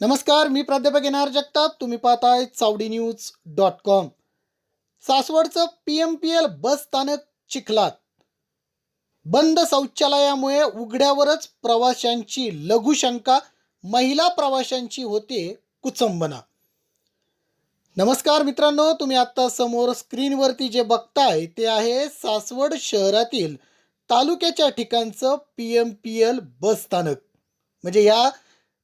नमस्कार मी प्राध्यापक येणार जगताप. तुम्ही पाहताय Chavadi news dot com. सासवडचं P M P L bus स्थानक चिखलात. बंद शौचालयामुळे उघड्यावरच प्रवाशांची लघुशंका महिला प्रवाशांची होते कुचंबना. नमस्कार मित्रांनो तुम्ही आत्ता समोर स्क्रीनवरती जे बघताय ते आहे सासवड शहरातील तालुक्याच्या ठिकाणचं P M P L bus स्थानक. म्हणजे या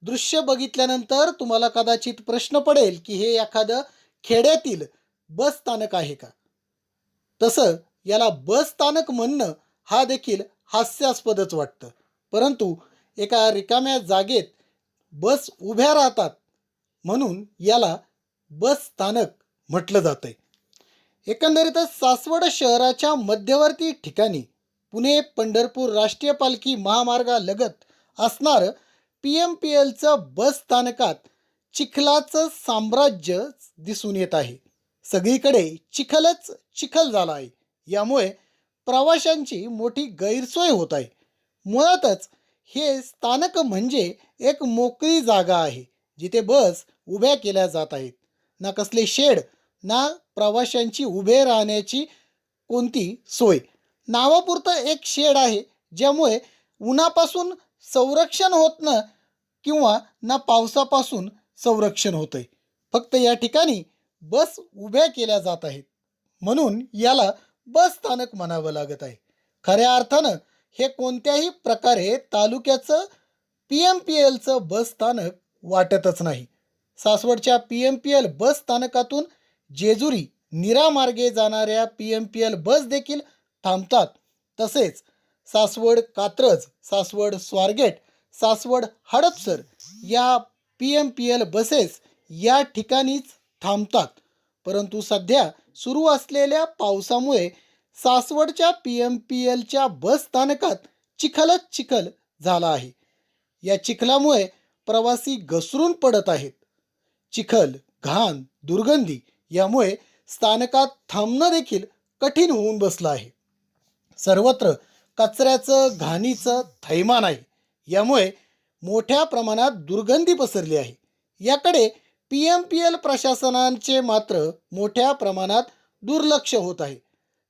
दृश्य बघितल्यानंतर तुम्हाला कदाचित प्रश्न पडेल की हे एखादं खेड्यातील बस स्थानक आहे का? तसं याला बस स्थानक म्हणणं हा देखील हास्यास्पदच वाटतं. परंतु एका रिकाम्या जागेत बस उभ्या राहतात म्हणून याला बस स्थानक म्हटलं जातंय. एकंदरीतच सासवड शहराच्या मध्यवर्ती ठिकाणी पुणे पंढरपूर राष्ट्रीय पालखी महामार्गालगत असणारं पी एम पी एलच्या बस स्थानकात चिखलाचं साम्राज्य दिसून येत आहे. सगळीकडे चिखलच चिखल झाला आहे. यामुळे प्रवाशांची मोठी गैरसोय होत आहे. मुळातच हे स्थानक म्हणजे एक मोकळी जागा आहे जिथे बस उभ्या केल्या जात आहेत. ना कसले शेड ना प्रवाशांची उभे राहण्याची कोणती सोय. नावापुरतं एक शेड आहे ज्यामुळे उन्हापासून संरक्षण होत किंवा ना पावसापासून संरक्षण होतंय. फक्त या ठिकाणी बस उभ्या केल्या जात आहेत. म्हणून याला बस स्थानक म्हणावं लागत आहे. खऱ्या अर्थानं हे कोणत्याही प्रकारे तालुक्याचं पी एम पी एलचं बस स्थानक वाटतच नाही. सासवडच्या P M P L bus स्थानकातून जेजुरी निरामार्गे जाणाऱ्या P M P L bus देखील थांबतात. तसेच सासवड कात्रज सासवड स्वारगेट सासवड हडपसर या P M P L buses या ठिकाणीच थांबतात. परंतु सध्या सुरू असलेल्या पावसामुळे सासवडच्या पी एम पी एलच्या बस स्थानकात चिखलच चिखल झाला आहे. या चिखलामुळे प्रवासी घसरून पडत आहेत. चिखल घाण दुर्गंधी यामुळे स्थानकात थांबणं देखील कठीण होऊन बसलं आहे. सर्वत्र कचऱ्याचं घाणीचं थैमान आहे. यामुळे मोठ्या प्रमाणात दुर्गंधी पसरली आहे. याकडे पी एम पी एल प्रशासनांचे मात्र मोठ्या प्रमाणात दुर्लक्ष होत आहे.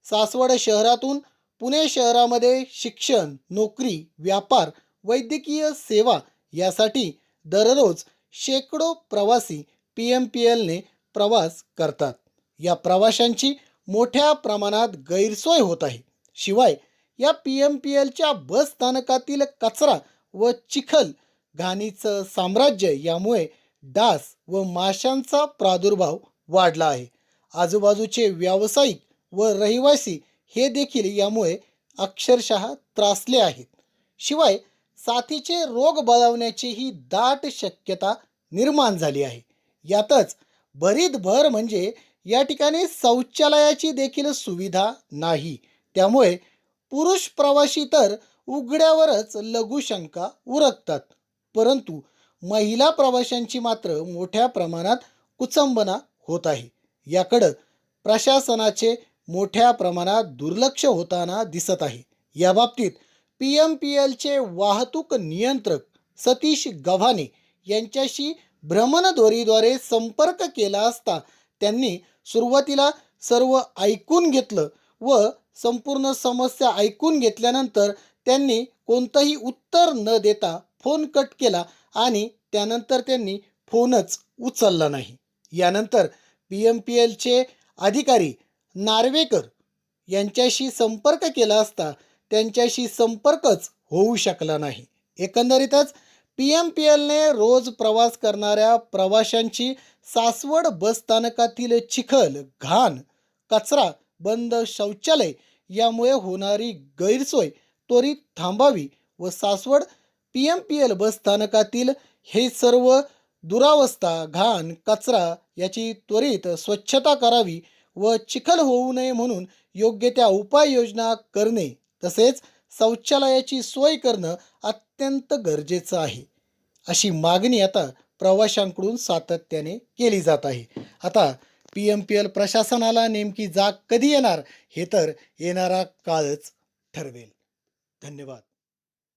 सासवड शहरातून पुणे शहरामध्ये शिक्षण नोकरी व्यापार वैद्यकीय सेवा यासाठी दररोज शेकडो प्रवासी पी एम पी एलने प्रवास करतात. या प्रवाशांची मोठ्या प्रमाणात गैरसोय होत आहे. शिवाय या पी एम पी एलच्या बस स्थानकातील कचरा व चिखल घाणीचं साम्राज्य यामुळे डास व माशांचा प्रादुर्भाव वाढला आहे. आजूबाजूचे व्यावसायिक व रहिवासी हे देखील यामुळे अक्षरशः त्रासले आहेत. शिवाय साथीचे रोग बळवण्याची ही दाट शक्यता निर्माण झाली आहे. यातच भरीत भर म्हणजे या ठिकाणी शौचालयाची देखील सुविधा नाही. त्यामुळे पुरुष प्रवासी तर उघड्यावरच लघुशंका उरकतात. परंतु महिला प्रवाशांची मात्र मोठ्या प्रमाणात कुचंबना होत आहे. याकडं प्रशासनाचे मोठ्या प्रमाणात दुर्लक्ष होताना दिसत आहे. या बाबतीत पी एम पी एलचे वाहतूक नियंत्रक सतीश गव्हाणे यांच्याशी भ्रमणध्वरीद्वारे संपर्क केला असता त्यांनी सुरुवातीला सर्व ऐकून घेतलं व संपूर्ण समस्या ऐकून घेतल्यानंतर त्यांनी कोणतंही उत्तर न देता फोन कट केला आणि त्यानंतर त्यांनी फोनच उचलला नाही. यानंतर पी एम पी एलचे अधिकारी नार्वेकर यांच्याशी संपर्क केला असता त्यांच्याशी संपर्कच होऊ शकला नाही. एकंदरीतच पी एम पी एलने रोज प्रवास करणाऱ्या प्रवाशांची सासवड बस स्थानकातील चिखल घाण कचरा बंद शौचालय यामुळे होणारी गैरसोय त्वरित थांबावी व Saswad P M P L bus स्थानकातील हे सर्व दुरावस्था घाण कचरा याची त्वरित स्वच्छता करावी व चिखल होऊ नये म्हणून योग्य त्या उपाययोजना करणे तसेच शौचालयाची सोय करणं अत्यंत गरजेचं आहे. अशी मागणी आता प्रवाशांकडून सातत्याने केली जात आहे. आता पी एम पी एल प्रशासनाला नेमकी जाग कधी येणार हे तर येणारा काळच ठरवेल. धन्यवाद.